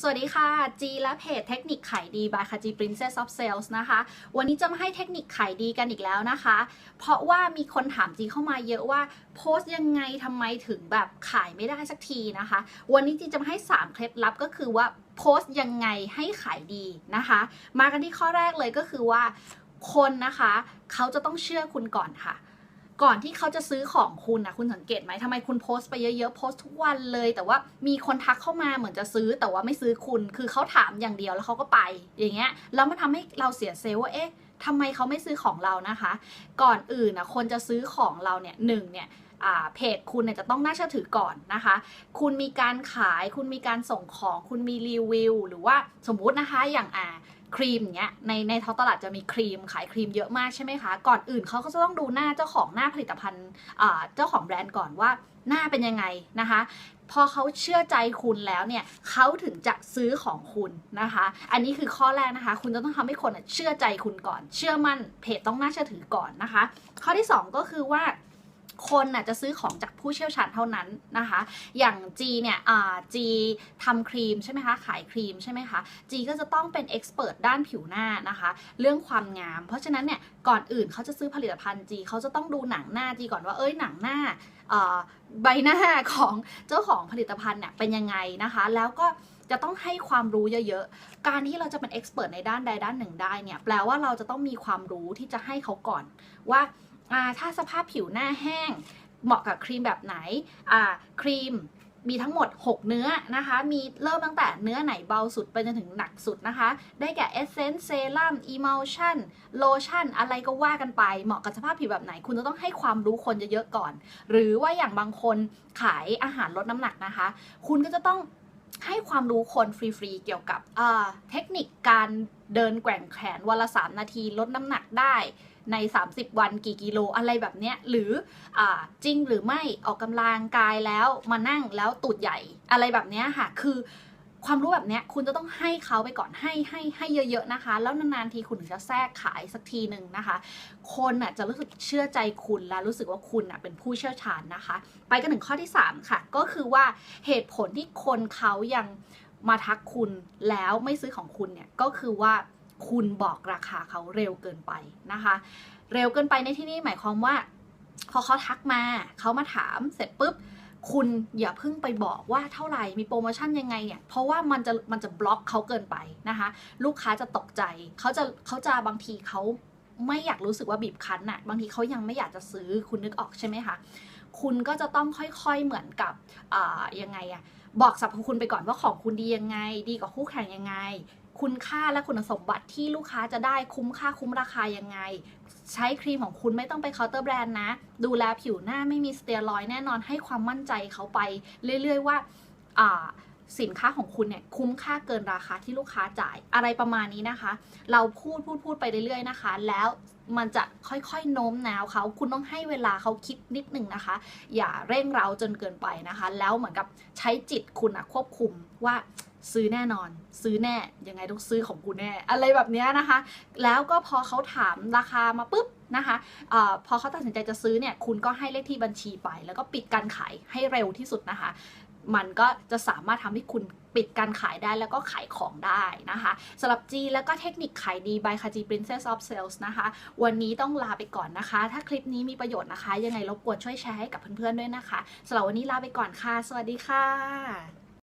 สวัสดีค่ะ จีและเพจเทคนิคขายดี by คาจี Princess of Sales นะคะ วันนี้จะมาให้เทคนิคขายดีกันอีกแล้วนะคะ เพราะว่ามีคนถามจีเข้ามาเยอะว่าโพสต์ยังไงทำไมถึงแบบขายไม่ได้สักทีนะคะ วันนี้จีจะมาให้ 3 เคล็ดลับก็คือว่าโพสต์ยังไงให้ขายดีนะคะ มากันที่ข้อแรกเลยก็คือว่าคนนะคะ เขาจะต้องเชื่อคุณก่อนค่ะ ก่อนที่เขาจะซื้อของคุณนะคุณสังเกตไหมทำไมคุณโพสต์ไปเยอะๆโพสต์ทุกวันเลย แต่ว่ามีคนทักเข้ามาเหมือนจะซื้อแต่ว่าไม่ซื้อคุณ คือเขาถามอย่างเดียวแล้วเขาก็ไป อย่างเงี้ยแล้วมันทำให้เราเสียเซลว่าเอ๊ะทำไมเขาไม่ซื้อของเรานะคะ ก่อนอื่นนะคนจะซื้อของเราเนี่ยหนึ่งเนี่ยเพจคุณเนี่ยจะต้องน่าเชื่อถือก่อนนะคะ คุณมีการขาย คุณมีการส่งของ คุณมีรีวิว หรือว่าสมมุตินะคะอย่างอ่า ครีมเงี้ยในในท้องตลาดจะมีครีมขายครีมเยอะมากใช่ไหมคะ ก่อนอื่นเขาก็จะต้องดูหน้าเจ้าของหน้าผลิตภัณฑ์เจ้าของแบรนด์ก่อนว่าหน้าเป็นยังไงนะคะ พอเขาเชื่อใจคุณแล้วเนี่ยเขาถึงจะซื้อของคุณนะคะ อันนี้คือข้อแรกนะคะ คุณจะต้องทำให้คนเชื่อใจคุณก่อน เชื่อมั่นเพจต้องน่าเชื่อถือก่อนนะคะ ข้อที่สองก็คือว่า คนน่ะจะซื้อของจากผู้เชี่ยวชาญเท่านั้นนะคะ อย่างจีเนี่ยอ่าจีทำครีมใช่ไหมคะขายครีมใช่ไหมคะจีก็จะต้องเป็นเอ็กซ์เพรสด้านผิวหน้านะคะ เรื่องความงาม เพราะฉะนั้นเนี่ยก่อนอื่นเขาจะซื้อผลิตภัณฑ์จีเขาจะต้องดูหนังหน้าจีก่อนว่าเอ้ยหนังหน้าใบหน้าของเจ้าของผลิตภัณฑ์เนี่ยเป็นยังไงนะคะ แล้วก็จะต้องให้ความรู้เยอะๆ การที่เราจะเป็นเอ็กซ์เพรสในด้านใดด้านหนึ่งได้เนี่ย แปลว่าเราจะต้องมีความรู้ที่จะให้เขาก่อนว่า ถ้าสภาพผิวหน้าแห้ง เหมาะกับครีมแบบไหนครีมมีทั้งหมด 6 เนื้อนะคะ มีเริ่มตั้งแต่เนื้อไหนเบาสุดไปจนถึงหนักสุดนะคะ ได้แก่ Essence Serum Emulsion Lotion อะไรก็ว่ากันไป เหมาะกับสภาพผิวแบบไหน คุณจะต้องให้ความรู้คนเยอะๆก่อน หรือว่าอย่างบางคนขายอาหารลดน้ำหนักนะคะ คุณก็จะต้องให้ความรู้คนฟรี ๆ เกี่ยวกับเทคนิคการเดินแกว่งแขนวันละ 3 นาทีลดน้ำหนักได้ ใน 30 วันกี่กิโลอะไรแบบเนี้ยหรืออจริงหรือไม่ออกกำลังกายแล้วมานั่งแล้วตูดใหญ่อะไรแบบเนี้ยค่ะคือความรู้แบบเนี้ยคุณจะต้องให้เขาไปก่อนให้ให้ให้เยอะๆนะคะ แล้วนานๆทีคุณถึงจะแทรกขายสักทีหนึ่งนะคะ คนน่ะจะรู้สึกเชื่อใจคุณและรู้สึกว่าคุณน่ะเป็นผู้เชี่ยวชาญนะคะ ไปกันถึงข้อที่ 3 ค่ะ ก็คือว่าเหตุผลที่คนเขายังมาทักคุณแล้วไม่ซื้อของคุณเนี่ยก็คือว่า คุณบอกราคาเขาเร็วเกินไปนะคะ เร็วเกินไปในที่นี้หมายความว่า พอเขาทักมาเขามาถามเสร็จปุ๊บคุณอย่าเพิ่งไปบอกว่าเท่าไหร่มีโปรโมชั่นยังไงเนี่ยเพราะว่ามันจะมันจะบล็อกเขาเกินไปนะคะ ลูกค้าจะตกใจเขาจะเขาจะบางทีเขาไม่อยากรู้สึกว่าบีบคั้นน่ะบางทีเขายังไม่อยากจะซื้อคุณนึกออกใช่ไหมคะคุณก็จะต้องค่อยๆเหมือนกับยังไงอะบอกสรรพคุณไปก่อนว่าของคุณดียังไง ดีกว่าคู่แข่งยังไง คุณค่าและคุณสมบัติที่ลูกค้าจะได้คุ้มค่าคุ้มราคายังไง ใช้ครีมของคุณไม่ต้องไปเคาน์เตอร์แบรนด์นะ ดูแลผิวหน้าไม่มีสเตียรอยด์แน่นอนให้ความมั่นใจเขาไป เรื่อยๆว่าอ่า สินค้าของคุณเนี่ยคุ้มค่าเกินราคาที่ลูกค้าจ่ายอะไรประมาณนี้นะคะ เราพูดพูดพูดไปเรื่อยๆนะคะ แล้วมันจะค่อยๆโน้มน้าวเขาคุณต้องให้เวลาเขาคิดนิดหนึ่งนะคะ อย่าเร่งเร้าจนเกินไปนะคะ แล้วเหมือนกับใช้จิตคุณอะควบคุมว่าซื้อแน่นอน ซื้อแน่ยังไงต้องซื้อของกูแน่ อะไรแบบนี้นะคะ แล้วก็พอเขาถามราคามาปุ๊บนะคะอพอเขาตัดสินใจจะซื้อเนี่ยคุณก็ให้เลขที่บัญชีไป แล้วก็ปิดการขายให้เร็วที่สุดนะคะ มันก็จะสามารถทำให้คุณปิดการขายได้แล้วก็ขายของได้นะคะสำหรับจีแล้วก็เทคนิคขายดีบายคาจี Princess of Sales นะคะ วันนี้ต้องลาไปก่อนนะคะ ถ้าคลิปนี้มีประโยชน์นะคะ ยังไงรบกวนช่วยแชร์ให้กับเพื่อนๆด้วยนะคะสำหรับวันนี้ลาไปก่อนค่ะ สวัสดีค่ะ